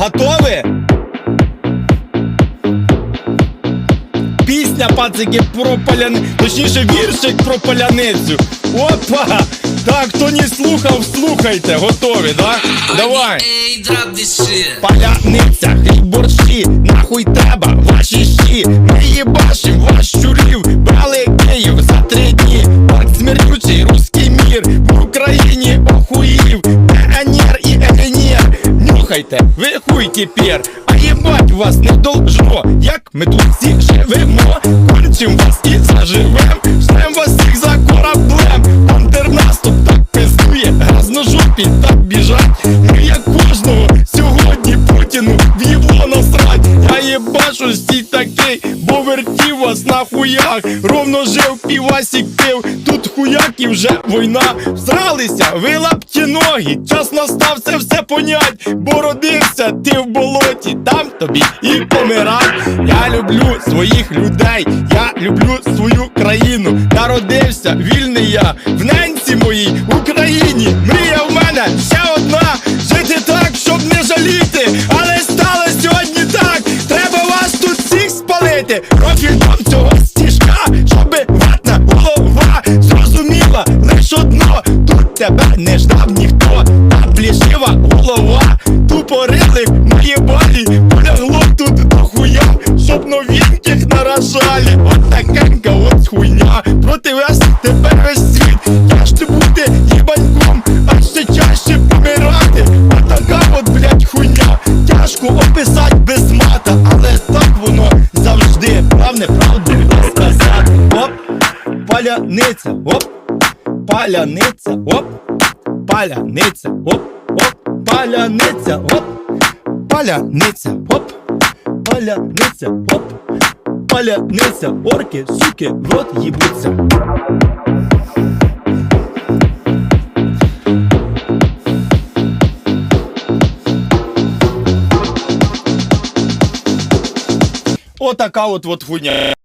Готові? Пісня, пацики, про поляни... Точніше, віршик про поляницю. Опа! Так, хто не слухав, слухайте. Готові, да? Давай. Паляниця, хліб борщі, нахуй треба ваші щі. Ми їбашим ваш щурів, нюхайте, ви тепер. А їбать вас не должно, як ми тут всі живемо. Кончим вас і заживем, ждем вас всіх за кораблем. Контрнаступ так пиздує, разножопі так біжать. ну як кожного сьогодні Путіну в його насрать. Я єбашу на хуях. Ровно жив півасік пив, тут хуяк і вже війна. Всралися, ви лапті ноги. Час настав це все понять, бо родився ти в болоті, там тобі і помирай. Я люблю своїх людей, я люблю свою країну. Народився вільний я в ненці моїй всіх спалити. Цього стіжка, щоби ватна голова зрозуміла лиш одно. Тут тебе не ждав завжди. Правне правду сказати. Оп, паляниця, оп, паляниця, оп, паляниця, оп, оп, паляниця, оп, паляниця, оп, паляниця, оп, паляниця, орки, суки, в рот їбуться. Отака от от хуйня.